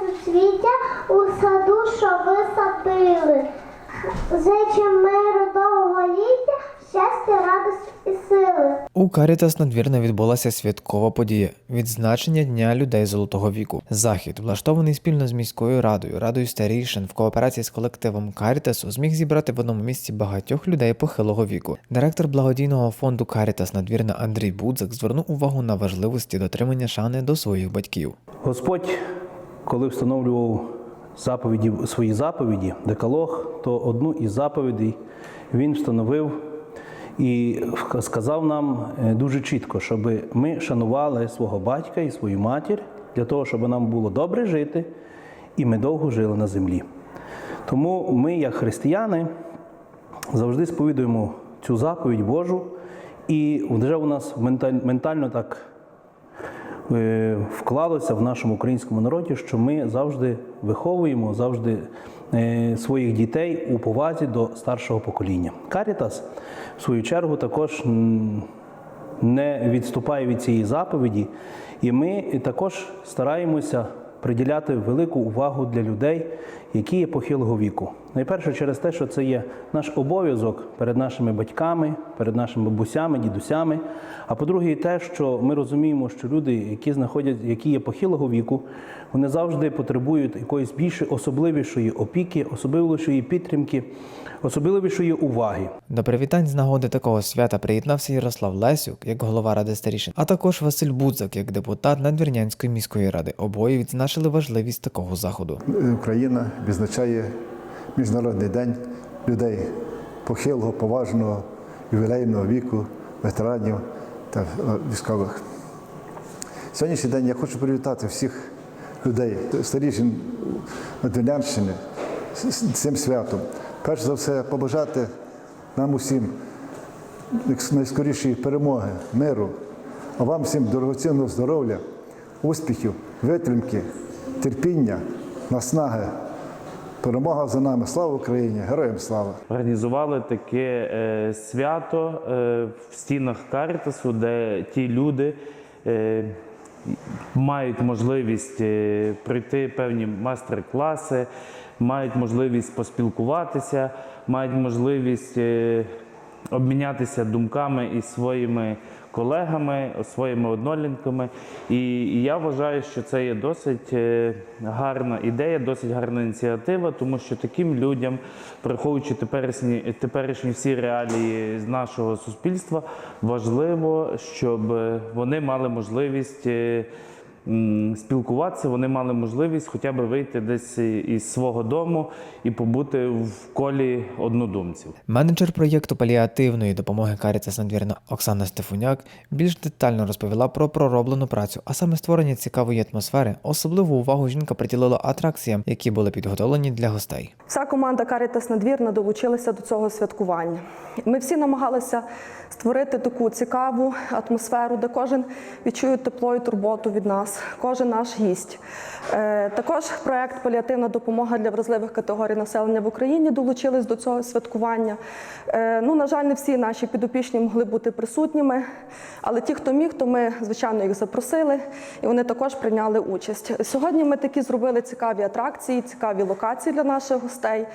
суцвіття у саду, що ви садили. Зичим миру довголіття, щастя, радості і сили. У Карітас надвірна відбулася святкова подія відзначення Дня людей золотого віку. Захід, влаштований спільно з міською радою, радою старішин в кооперації з колективом Карітасу, зміг зібрати в одному місці багатьох людей похилого віку. Директор благодійного фонду Карітас надвірна Андрій Будзак звернув увагу на важливості дотримання шани до своїх батьків. Господь, коли встановлював заповіді, свої заповіді, декалог, то одну із заповідей він встановив і сказав нам е, дуже чітко, щоб ми шанували свого батька і свою матір для того, щоб нам було добре жити, і ми довго жили на землі. Тому ми, як християни, завжди сповідуємо цю заповідь Божу, і вже у нас ментально так вклалося в нашому українському народі, що ми завжди виховуємо завжди е, своїх дітей у повазі до старшого покоління. Карітас, в свою чергу, також не відступає від цієї заповіді, і ми також стараємося приділяти велику увагу для людей, які є похилого віку. Найперше через те, що це є наш обов'язок перед нашими батьками, перед нашими бабусями, дідусями. А по-друге, і те, що ми розуміємо, що люди, які знаходять, які є похилого віку, вони завжди потребують якоїсь більш особливішої опіки, особливішої підтримки, особливішої уваги. До привітань з нагоди такого свята приєднався Ярослав Лесюк як голова ради старішин, а також Василь Будзак як депутат Надвірнянської міської ради. Обоє відзначили важливість такого заходу. Україна відзначає Міжнародний день людей похилого, поважного, ювілейного віку, ветеранів та е, військових. Сьогоднішній день я хочу привітати всіх людей, старішин Надвірнянщини з з цим святом. Перш за все, побажати нам усім найскорішої перемоги, миру, а вам всім дорогоцінного здоров'я, успіхів, витримки, терпіння, наснаги. Перемога за нами. Слава Україні! Героям слава! організували таке е, свято е, в стінах Карітасу, де ті люди е, мають можливість е, пройти певні майстер-класи, мають можливість поспілкуватися, мають можливість е, обмінятися думками із своїми колегами, своїми однолітками. І, я вважаю, що це є досить е, гарна ідея, досить гарна ініціатива, тому що таким людям, враховуючи теперішні, теперішні всі реалії з нашого суспільства, важливо, щоб вони мали можливість. Спілкуватися, вони мали можливість хоча б вийти десь із свого дому і побути в колі однодумців. Менеджер проєкту паліативної допомоги Карітас Надвірна Оксана Стефуняк більш детально розповіла про пророблену працю, а саме створення цікавої атмосфери. Особливу увагу жінка приділила атракціям, які були підготовлені для гостей. Вся команда Карітас Надвірна долучилася до цього святкування. Ми всі намагалися створити таку цікаву атмосферу, де кожен відчує тепло і турботу від нас, кожен наш гість. Е, Також проект Паліативна допомога для вразливих категорій населення в Україні долучились до цього святкування. Е, Ну, на жаль, не всі наші підопічні могли бути присутніми, але ті, хто міг, то ми, звичайно, їх запросили, і вони також прийняли участь. Сьогодні ми такі зробили цікаві атракції, цікаві локації для наших гостей.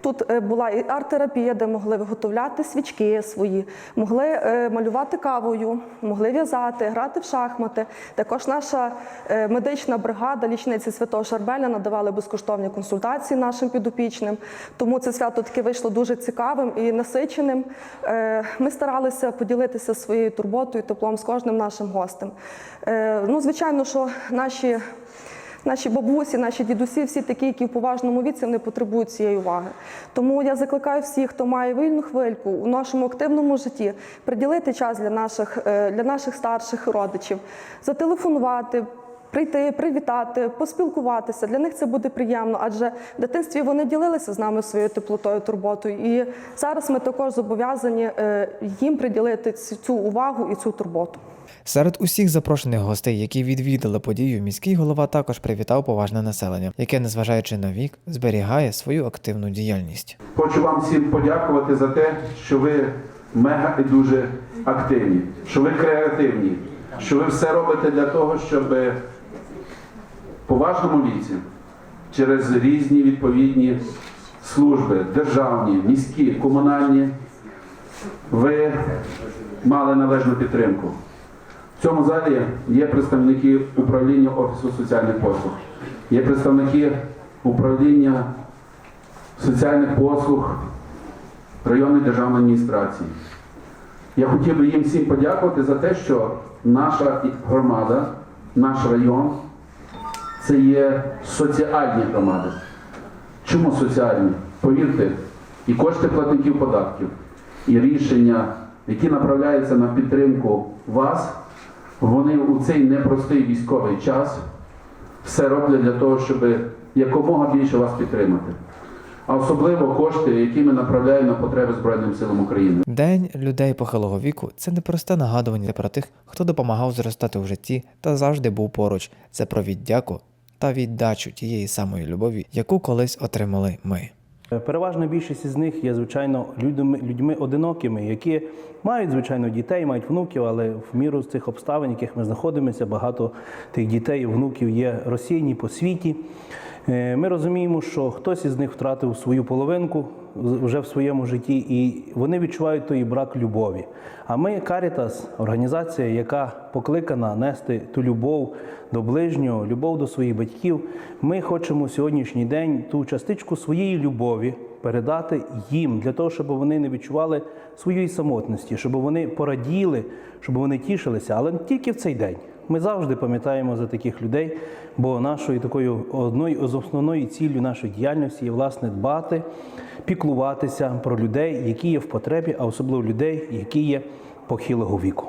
Тут е, була і арт-терапія, де могли виготовляти свічки свої, могли малювати кавою, могли в'язати, грати в шахмати. Також наша медична бригада, лічниці Святого Шарбеля надавали безкоштовні консультації нашим підопічним. Тому це свято таке вийшло дуже цікавим і насиченим. Е, Ми старалися поділитися своєю турботою, теплом з кожним нашим гостем. Е, Ну, звичайно, що наші Наші бабусі, наші дідусі, всі такі, які в поважному віці вони потребують цієї уваги. Тому я закликаю всіх, хто має вільну хвильку у нашому активному житті, приділити час для наших, е, для наших старших родичів, зателефонувати. Прийти, привітати, поспілкуватися. Для них це буде приємно, адже в дитинстві вони ділилися з нами своєю теплотою, турботою. І зараз ми також зобов'язані е, їм приділити цю увагу і цю турботу. Серед усіх запрошених гостей, які відвідали подію, міський голова також привітав поважне населення, яке, незважаючи на вік, зберігає свою активну діяльність. Хочу вам всім подякувати за те, що ви мега і дуже активні, що ви креативні, що ви все робите для того, щоб поважному віці через різні відповідні служби, державні, міські, комунальні, ви мали належну підтримку. В цьому залі є представники управління Офісу соціальних послуг, є представники управління соціальних послуг районної державної адміністрації. Я хотів би їм всім подякувати за те, що наша громада, наш район це є соціальні громади. Чому соціальні? Повірте, і кошти платників податків, і рішення, які направляються на підтримку вас, вони у цей непростий військовий час все роблять для того, щоб якомога більше вас підтримати. А особливо кошти, які ми направляємо на потреби Збройним силам України. День людей похилого віку це не просте нагадування про тих, хто допомагав зростати в житті та завжди був поруч. Це про віддяку та віддачу тієї самої любові, яку колись отримали ми. Переважна більшість із них є, звичайно, людьми, людьми одинокими, які мають, звичайно, дітей, мають внуків, але в міру з цих обставин, в яких ми знаходимося, багато тих дітей внуків є розсіяні по світі. Е, Ми розуміємо, що хтось із них втратив свою половинку вже в своєму житті, і вони відчувають той брак любові. А ми, Карітас, організація, яка покликана нести ту любов до ближнього, любов до своїх батьків. Ми хочемо сьогоднішній день ту частичку своєї любові передати їм для того, щоб вони не відчували своєї самотності, щоб вони пораділи, щоб вони тішилися, але тільки в цей день. Ми завжди пам'ятаємо за таких людей, бо нашою такою одною з основної ціллю нашої діяльності є власне дбати, піклуватися про людей, які є в потребі, а особливо людей, які є похилого віку.